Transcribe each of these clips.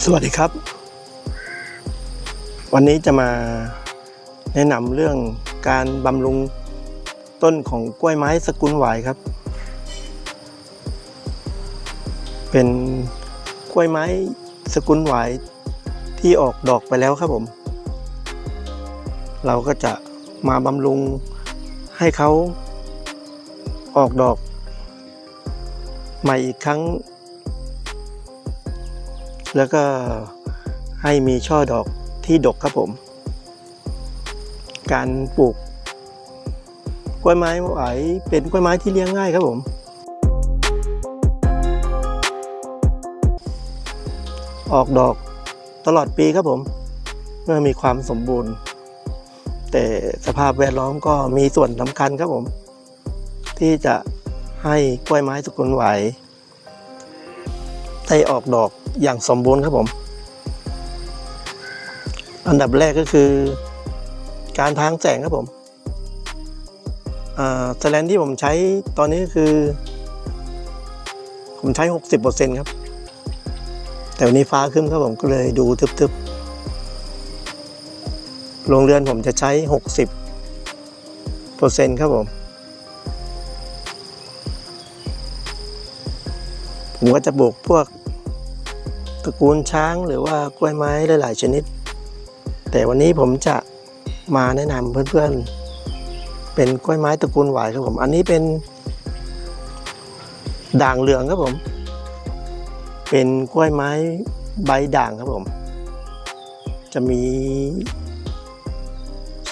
สวัสดีครับ วันนี้จะมาแนะนำเรื่องการบำรุงต้นของกล้วยไม้สกุลหวายครับ เป็นกล้วยไม้สกุลหวายที่ออกดอกไปแล้วครับผม เราก็จะมาบำรุงให้เขาออกดอกใหม่อีกครั้ง แล้วก็ให้มีช่อดอกที่ดกครับผม การปลูกกล้วยไม้ไหวเป็นกล้วยไม้ที่เลี้ยงง่ายครับผม ออกดอกตลอดปีครับผม เมื่อมีความสมบูรณ์ แต่สภาพแวดล้อมก็มีส่วนสำคัญครับผม ที่จะให้กล้วยไม้สกุลไหวได้ออกดอก อย่างสมบูรณ์ครับผม อันดับแรกก็คือ การทางแสงครับผมอ่าแสแลนที่ผมใช้ตอนนี้คือ ผมใช้ 60%ครับ แต่วันนี้ฟ้าขึ้นครับผมก็เลยดูทึบๆโรงเรือนผมจะใช้ 60%ครับผมผมก็จะปลูกพวก ตระกูลช้างหรือว่ากล้วยไม้หลาย ๆ ชนิด แต่วันนี้ผมจะมาแนะนำเพื่อน ๆ เป็นกล้วยไม้ตระกูลหวายครับผม อันนี้เป็นด่างเหลืองครับผม เป็นกล้วยไม้ใบด่างครับผม จะมี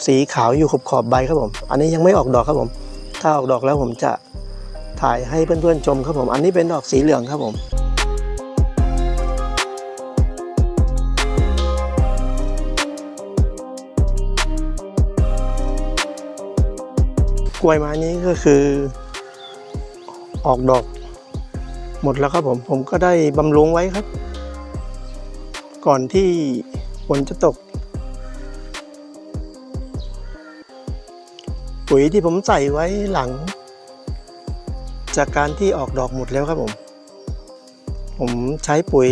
สีขาวอยู่ขอบขอบใบครับผม อันนี้ยังไม่ออกดอกครับผม ถ้าออกดอกแล้วผมจะถ่ายให้เพื่อนๆชมครับผม อันนี้เป็นดอกสีเหลืองครับผม กล้วยไม้นี้ก็คือ ออกดอก หมดแล้วครับผม ผมก็ได้บำรุงไว้ครับ ก่อนที่ฝนจะตก ปุ๋ยที่ผมใส่ไว้หลัง จากการที่ออกดอกหมดแล้วครับผม ผมใช้ปุ๋ย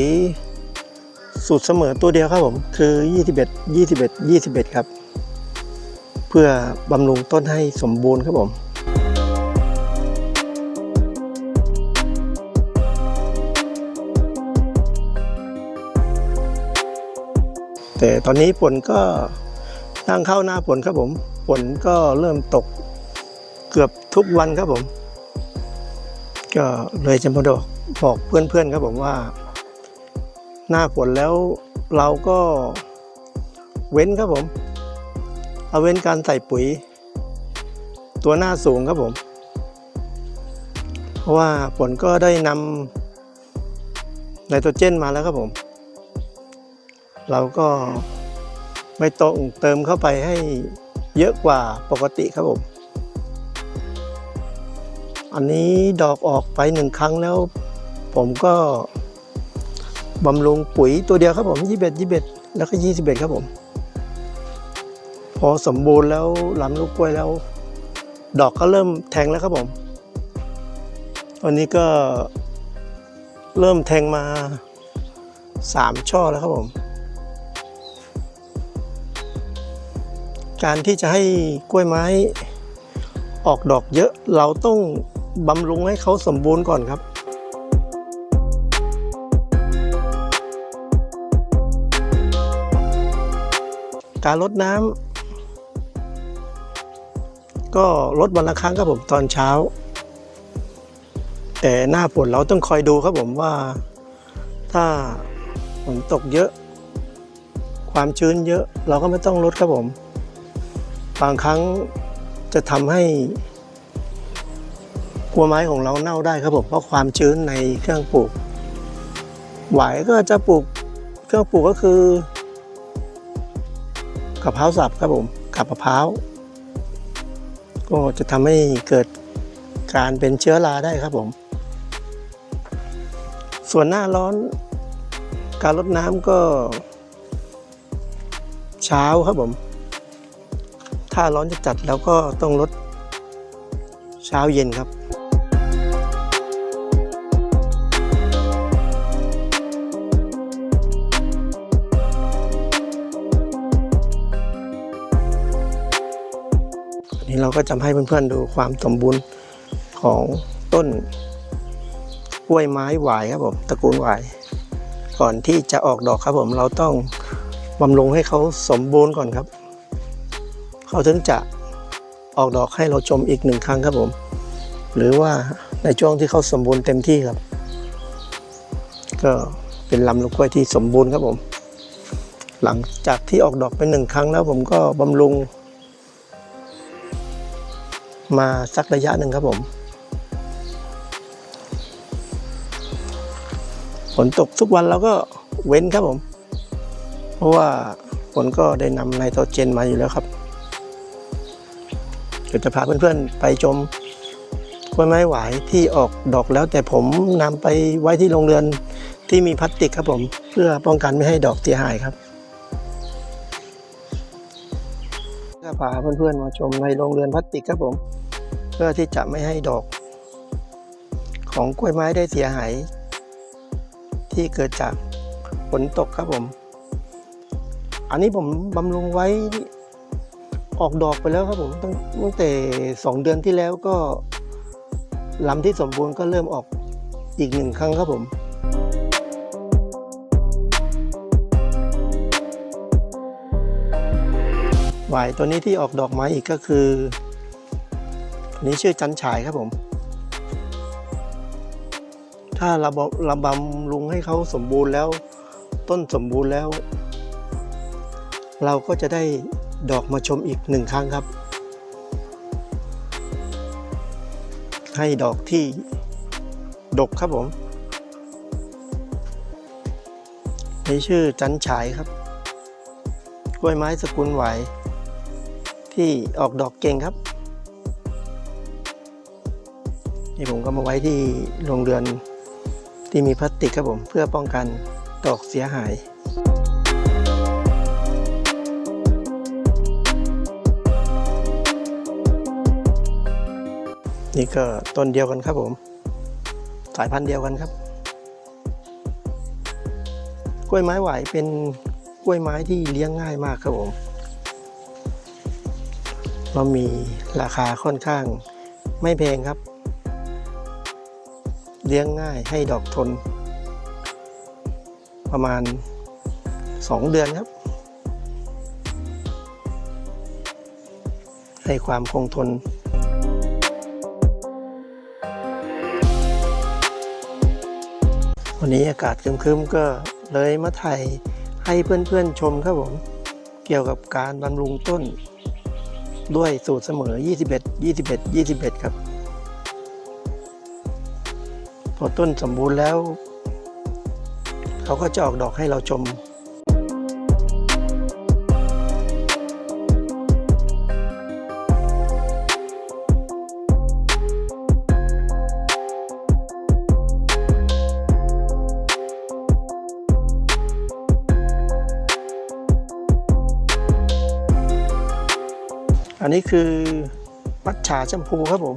สูตรเสมอตัวเดียวครับผม คือ 21 21 21 ครับ เพื่อบำรุงต้นให้สมบูรณ์ครับผมแต่ตอนนี้ฝนก็นั่งเข้าหน้าฝนครับผมฝนก็เริ่มตกเกือบทุกวันครับผม ก็เลยจะมาบอกบอกเพื่อนๆครับผมว่า หน้าฝนแล้วเราก็เว้นครับผม เอาเว้นการใส่ปุ๋ย ตัวหน้าสูงครับผม เพราะว่าฝนก็ได้นำไนโตรเจนมาแล้วครับผม เราก็ไม่ต้องเติมเข้าไปให้เยอะกว่าปกติครับผม อันนี้ดอกออกไปหนึ่งครั้งแล้ว ผมก็บำรุงปุ๋ยตัวเดียวครับผมยี่สิบเอ็ดยี่สิบเอ็ดแล้วก็ยี่สิบเอ็ดครับผม พอสมบูรณ์แล้วลำลูกกล้วยแล้ว ดอกก็เริ่มแทงแล้วครับผมวันนี้ก็เริ่มแทงมาสามช่อแล้วครับผม การที่จะให้กล้วยไม้ออกดอกเยอะเราต้องบำรุงให้เขาสมบูรณ์ก่อนครับการลดน้ำ ก็ลดวันละครั้งครับผมตอนเช้า แต่หน้าฝนเราต้องคอยดูครับผมว่า ถ้าฝนตกเยอะ ความชื้นเยอะเราก็ไม่ต้องลดครับผม บางครั้งจะทำให้กลัวไม้ของเราเน่าได้ครับผมเพราะความชื้นในเครื่องปลูกหวายก็จะปลูกเครื่องปลูกก็คือกะเพราสับครับผมกับมะพร้าว ก็จะทำให้เกิดการเป็นเชื้อราได้ครับผม ส่วนหน้าร้อนการลดน้ำก็ เช้าครับผม ถ้าร้อนจะจัดแล้วก็ต้องลดเช้าเย็นครับ เราก็จะให้เพื่อนๆดูความสมบูรณ์ของต้นกล้วยไม้หวายครับผมตระกูลหวาย ก่อนที่จะออกดอกครับผมเราต้องบำรุงให้เขาสมบูรณ์ก่อนครับ เขาถึงจะออกดอกให้เราชมอีกหนึ่งครั้งครับผม หรือว่าในช่วงที่เขาสมบูรณ์เต็มที่ครับ ก็เป็นลำลูกกล้วยที่สมบูรณ์ครับผม หลังจากที่ออกดอกไปหนึ่งครั้งแล้วผมก็บำรุง มาสักระยะหนึ่งครับผมฝนตกทุกวันเราก็เว้นครับผม เพราะว่าฝนก็ได้นำไนโตรเจนมาอยู่แล้วครับเดี๋ยวจะพาเพื่อนๆไปชมกล้วยไม้หวายที่ออกดอกแล้ว แต่ผมนำไปไว้ที่โรงเรือนที่มีพลาสติกครับผม เพื่อป้องกันไม่ให้ดอกเสียหายครับ พาเพื่อนๆมาชมในโรงเรือนพลาสติกครับผม เพื่อที่จะไม่ให้ดอก ของกล้วยไม้ได้เสียหาย ที่เกิดจากฝนตกครับผม อันนี้ผมบำรุงไว้ออกดอกไปแล้วครับผมตั้งตั้งแต่สองเดือนที่แล้วก็ลำที่สมบูรณ์ก็เริ่มออกอีกหนึ่งครั้งครับผม หวายตัวนี้ที่ออกดอกไม้อีกก็คือตัวนี้ชื่อจันฉายครับผม ถ้าเราบเราบำรุงให้เขาสมบูรณ์แล้ว ต้นสมบูรณ์แล้ว เราก็จะได้ดอกมาชมอีกหนึ่งครั้งครับ ให้ดอกที่ดกครับผมนี่ชื่อจันฉายครับ กล้วยไม้สกุลไหว ที่ออกดอกเก่งครับ นี่ผมก็มาไว้ที่โรงเรือนที่มีพลาสติกครับผม เพื่อป้องกันดอกเสียหายนี่ก็ต้นเดียวกันครับผม สายพันธุ์เดียวกันครับ กล้วยไม้ไหวเป็นกล้วยไม้ที่เลี้ยงง่ายมากครับผม เรามีราคาค่อนข้างไม่แพงครับ เลี้ยงง่ายให้ดอกทน ประมาณ 2 เดือนครับ ให้ความคงทนวันนี้อากาศครึมๆก็เลยมาถ่ายให้เพื่อนๆชมครับผม เกี่ยวกับการบำรุงต้น ด้วยสูตรเสมอ 21 21 21 ครับ พอต้นสมบูรณ์แล้ว เขาก็จะออกดอกให้เราชม นนี้คือมัทฉาชมพูครับผม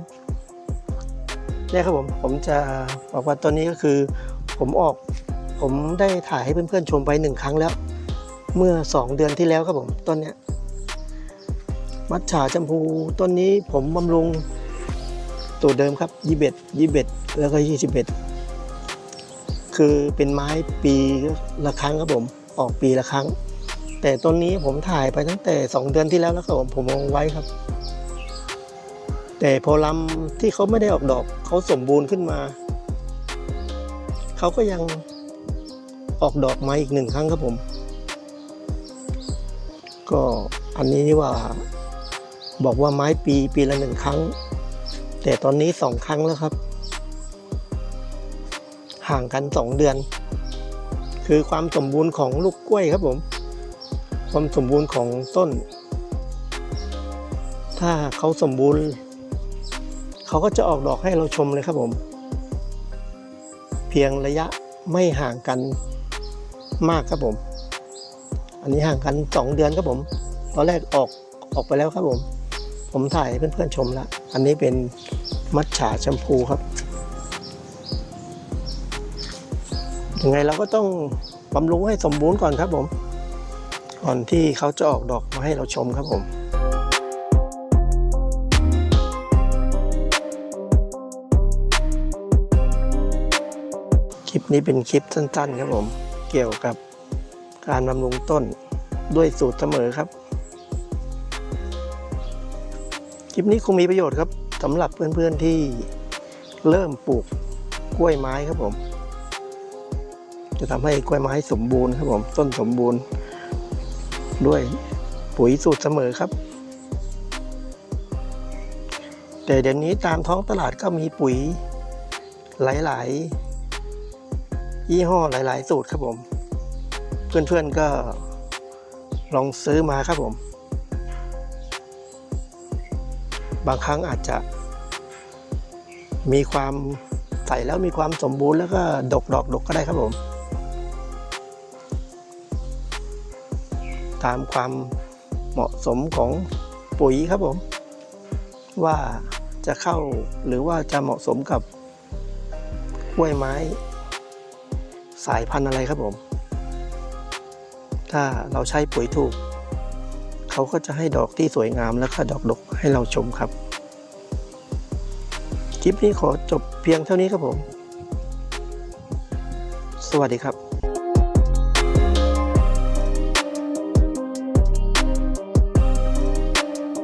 เนี่ยครับผมผมจะบอกว่าตัวนี้ก็คือ ผมออกผมได้ถ่ายให้เพื่อนๆชมไปหนึ่งครั้งแล้ว เมื่อสองเดือนที่แล้วครับผมต้นเนี้ยมัทฉาชมพูต้นนี้ผมบำรุงตัวเดิมครับยี่เบ็ดยี่เบ็ดแล้วก็ยี่สิบเอ็ดคือเป็นไม้ปีละครั้งครับผม ออกปีละครั้ง แต่ต้นนี้ผมถ่ายไปตั้งแต่ 2 เดือนที่แล้วแล้วครับผมผมลงไว้ครับ แต่พอลำที่เขาไม่ได้ออกดอกเขาสมบูรณ์ขึ้นมา เขาก็ยังออกดอกมาอีกหนึ่งครั้งครับผม ก็อันนี้นี่ว่า บอกว่าไม้ปีปีละหนึ่งครั้ง แต่ตอนนี้สองครั้งแล้วครับ ห่างกันสองเดือน คือความสมบูรณ์ของลูกกล้วยครับผม ความสมบูรณ์ของต้น ถ้าเขาสมบูรณ์ เขาก็จะออกดอกให้เราชมเลยครับผม เพียงระยะไม่ห่างกันมากครับผม อันนี้ห่างกันสองเดือนครับผม ตอนแรกออกออกไปแล้วครับผม ผมถ่ายเพื่อนๆชมล้วอันนี้เป็นมัทฉาแชมพูครับยังไงเราก็ต้องบำรุงให้สมบูรณ์ก่อนครับผม ก่อนที่เขาจะออกดอกมาให้เราชมครับผมคลิปนี้เป็นคลิปสั้นๆครับผม เกี่ยวกับการบำรุงต้นด้วยสูตรเสมอครับ คลิปนี้คงมีประโยชน์ครับสำหรับเพื่อนๆที่เริ่มปลูกกล้วยไม้ครับผม จะทำให้กล้วยไม้สมบูรณ์ครับผม ต้นสมบูรณ์ ด้วยปุ๋ยสูตรเสมอครับ แต่เดี๋ยวนี้ตามท้องตลาดก็มีปุ๋ยหลายๆ ยี่ห้อหลาย ๆ สูตรครับผม เพื่อนๆก็ลองซื้อมาครับผม บางครั้งอาจจะมีความใส่แล้วมีความสมบูรณ์แล้วก็ดกดอกดกก็ได้ครับผม ตามความเหมาะสมของปุ๋ยครับผม ว่าจะเข้าหรือว่าจะเหมาะสมกับกล้วยไม้ สายพันธุ์อะไรครับผม ถ้าเราใช้ปุ๋ยถูก เขาก็จะให้ดอกที่สวยงามแล้วก็ดอกดกให้เราชมครับ คลิปนี้ขอจบเพียงเท่านี้ครับผม สวัสดีครับ